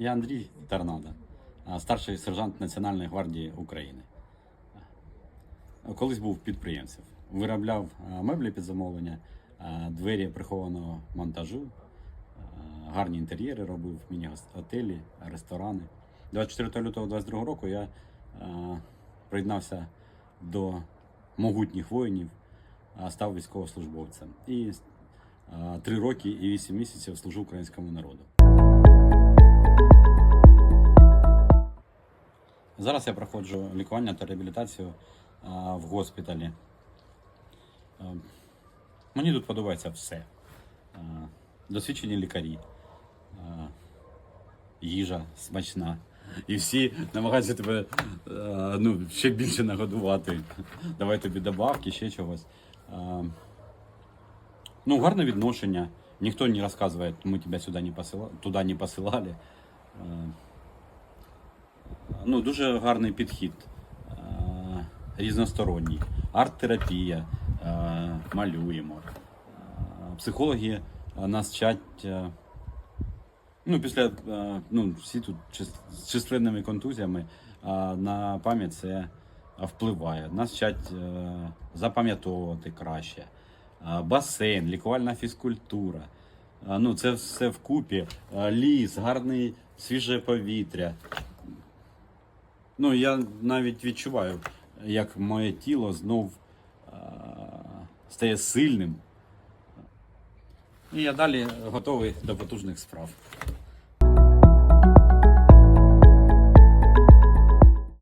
Я Андрій Торнадо, а, старший сержант Національної гвардії України. Колись був підприємцем. Виробляв меблі під замовлення, двері прихованого монтажу, гарні інтер'єри робив, міні-готелі, ресторани. 24 лютого 22 року я приєднався до могутніх воїнів, став військовослужбовцем. І три роки і вісім місяців служу українському народу. Зараз я проходжу лікування та реабілітацію в госпіталі. Мені тут подобається все. Досвідчені лікарі, їжа смачна. І всі намагаються тебе ну, ще більше нагодувати. Давай тобі добавки, ще чогось. Ну, гарне відношення. Ніхто не розказує, ми тебе сюди не посилали, туди не посилали. Ну, дуже гарний підхід, е, різносторонній. Арт-терапія, е, малюємо. Е, Психологи нас вчать. Ну, після ну, всі тут з численними контузіями на пам'ять це впливає. Нас вчать запам'ятовувати краще. Басейн, лікувальна фізкультура. Ну, це все вкупі. Ліс, гарне свіже повітря. Ну, я навіть відчуваю, як моє тіло знов е, стає сильним. І я далі готовий до потужних справ.